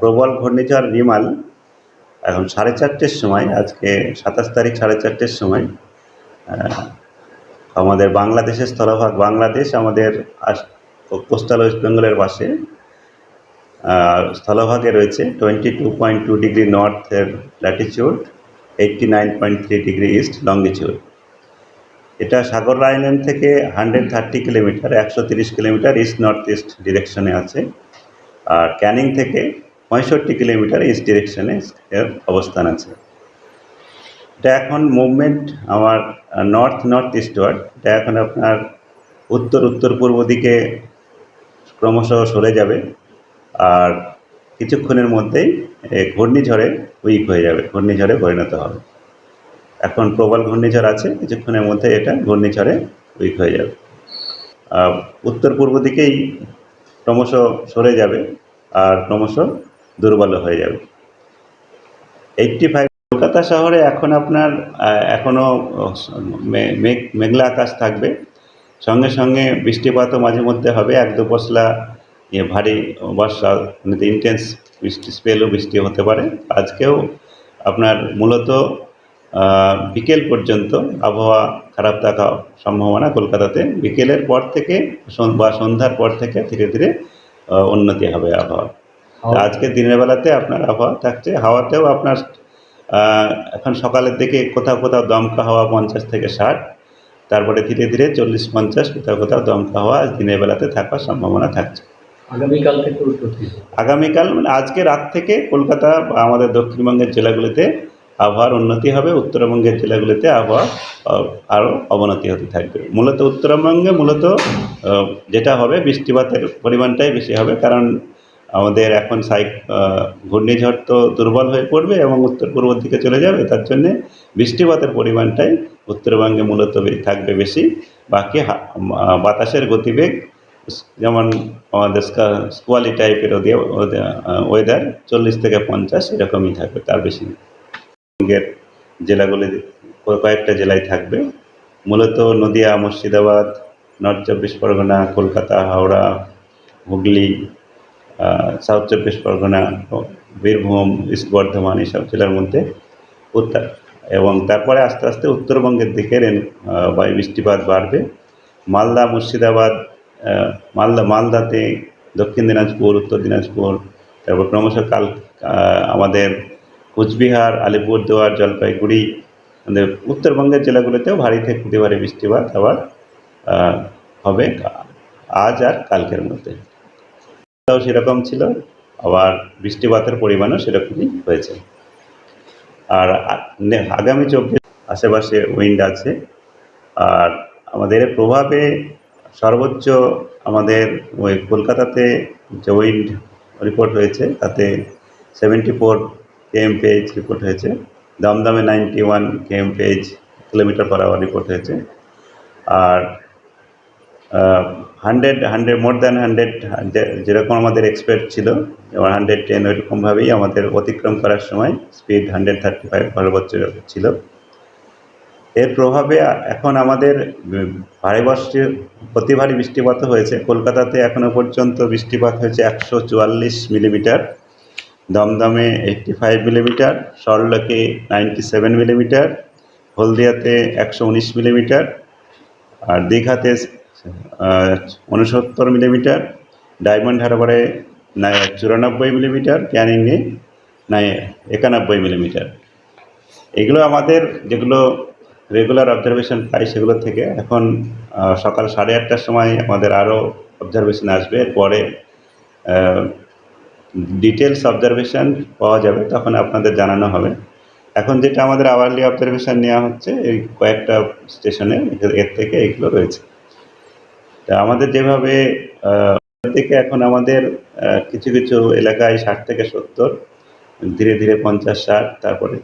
প্রবল ঘূর্ণিঝড় রিমাল এখন সাড়ে চারটের সময়, আজকে সাতাশ তারিখ সাড়ে চারটের সময় আমাদের বাংলাদেশের স্থলভাগ বাংলাদেশ, আমাদের কোস্টাল ওয়েস্ট বেঙ্গলের পাশে স্থলভাগে রয়েছে twenty two point two degree নর্থের latitude eighty nine point three degree east longitude এটা সাগর আইল্যান্ড থেকে হান্ড্রেড থার্টি কিলোমিটার একশো তিরিশ কিলোমিটার ইস্ট নর্থ ইস্ট ডিরেকশনে আছে। আর ক্যানিং থেকে পঁয়ষট্টি কিলোমিটার ইস্ট ডিরেকশনে এর অবস্থান আছে। এটা এখন মুভমেন্ট আমার নর্থ নর্থ ইস্টওয়ার্ড এটা এখন আপনার উত্তর উত্তর পূর্ব দিকে ক্রমশ সরে যাবে আর কিছুক্ষণের মধ্যেই ঘূর্ণিঝড়ে উইক হয়ে যাবে, ঘূর্ণিঝড়ে পরিণত হবে। এখন প্রবল ঘূর্ণিঝড় আছে, কিছুক্ষণের মধ্যে এটা ঘূর্ণিঝড়ে উইক হয়ে যাবে। উত্তর পূর্ব দিকেই ক্রমশ সরে যাবে। আর ক্রমশ দুর্বল হয়ে যাবে। এইটটি ফাইভ কলকাতা শহরে এখন আপনার এখনও মেঘলা আকাশ থাকবে। সঙ্গে সঙ্গে বৃষ্টিপাতও মাঝে মধ্যে হবে। এক দু পশলা ইয়ে ভারী বর্ষা ইন্টেন্স বৃষ্টি স্পেলও বৃষ্টি হতে পারে। আজকেও আপনার মূলত বিকেল পর্যন্ত আবহাওয়া খারাপ থাকা সম্ভাবনা কলকাতাতে। বিকেলের পর থেকে বা সন্ধ্যার পর থেকে ধীরে ধীরে উন্নতি হবে আবহাওয়া আজকে দিনের বেলাতে আপনার আবহাওয়া থাকছে। হাওয়াতেও আপনার এখন সকালের দিকে কোথাও কোথাও দমকা হাওয়া পঞ্চাশ থেকে ষাট তারপরে ধীরে ধীরে চল্লিশ পঞ্চাশ কোথাও কোথাও দমকা হাওয়া আজ দিনের বেলাতে থাকার সম্ভাবনা থাকছে। আগামীকাল থেকে আগামীকাল মানে আজকে রাত থেকে কলকাতা বা আমাদের দক্ষিণবঙ্গের জেলাগুলিতে আবহাওয়ার উন্নতি হবে, উত্তরবঙ্গের জেলাগুলিতে আবহাওয়া আরও অবনতি হতে থাকবে মূলত উত্তরবঙ্গে মূলত যেটা হবে বৃষ্টিপাতের পরিমাণটাই বেশি হবে, কারণ আমাদের এখন সাইক ঘূর্ণিঝড় তো দুর্বল হয়ে পড়বে এবং উত্তর পূর্ব দিকে চলে যাবে, তার জন্যে বৃষ্টিপাতের পরিমাণটাই উত্তরবঙ্গে মূলত থাকবে বেশি বাকি বাতাসের গতিবেগ, যেমন আমাদের স্কা- স্কোয়ালি টাইপের ওদের ওয়েদার চল্লিশ থেকে পঞ্চাশ এরকমই থাকবে, তার বেশি। বঙ্গের জেলাগুলি, কয়েকটা জেলায় থাকবে। মূলত নদিয়া, মুর্শিদাবাদ, নর্থ চব্বিশ পরগনা, কলকাতা, হাওড়া, হুগলি সাউথ চব্বিশ পরগনা, বীরভূম, ইস্ট বর্ধমান এইসব জেলার মধ্যে উত্তর এবং তারপরে আস্তে আস্তে উত্তরবঙ্গের দিকে রেন- বায়ু বৃষ্টিপাত বাড়বে। মালদা, মুর্শিদাবাদ মালদা মালদাতে দক্ষিণ দিনাজপুর, উত্তর দিনাজপুর, তারপর ক্রমশ কাল আমাদের কোচবিহার, আলিপুরদুয়ার, জলপাইগুড়ি, আমাদের উত্তরবঙ্গের জেলাগুলোতেও ভারী থেকে ভারী বৃষ্টিপাত আবার হবে। আজ আর কালকের মধ্যে। তাও সেরকম ছিল, আবার বৃষ্টিপাতের পরিমাণও সেরকমই হয়েছে। আর আগামী চব্বিশ আশেপাশে উইন্ড আছে। আর আমাদের প্রভাবে সর্বোচ্চ আমাদের ওই কলকাতাতে যে উইন্ড রিপোর্ট হয়েছে, তাতে seventy four KM PH report হয়েছে। দমদমে ninety one KM PH kilometre per hour report হয়েছে। আর hundred hundred more than hundred যেরকম আমাদের এক্সপেক্ট ছিল, এবার হান্ড্রেড টেন ওইরকমভাবেই আমাদের অতিক্রম করার সময় স্পিড হান্ড্রেড থার্টি ফাইভ সর্বোচ্চ ছিল। এর প্রভাবে এখন আমাদের ভারী বর্ষে অতি ভারী বৃষ্টিপাতও হয়েছে। কলকাতাতে এখনও পর্যন্ত বৃষ্টিপাত হয়েছে একশো চুয়াল্লিশ মিলিমিটার দমদমে এইট্টি ফাইভ মিলিমিটার সরলকে নাইনটি সেভেন মিলিমিটার হলদিয়াতে একশো উনিশ মিলিমিটার আর দীঘাতে উনসত্তর মিলিমিটার ডায়মন্ড হারবারে চুরানব্বই মিলিমিটার ক্যানিংয়ে না একানব্বই মিলিমিটার এগুলো আমাদের যেগুলো রেগুলার অবজারভেশন পাই সেগুলো থেকে এখন সকাল সাড়ে আটটার সময় আমাদের আরও অবজারভেশন আসবে। এরপরে ডিটেলস অবজারভেশন পাওয়া যাবে, তখন আপনাদের জানানো হবে। এখন যেটা আমাদের আওয়ারলি অবজারভেশন নেওয়া হচ্ছে, এই কয়েকটা স্টেশনে এর থেকে এগুলো রয়েছে। তা আমাদের যেভাবে থেকে এখন আমাদের কিছু কিছু এলাকায় ষাট থেকে সত্তর, ধীরে ধীরে পঞ্চাশ, ষাট, তারপরে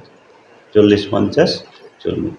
চল্লিশ, পঞ্চাশ চলবে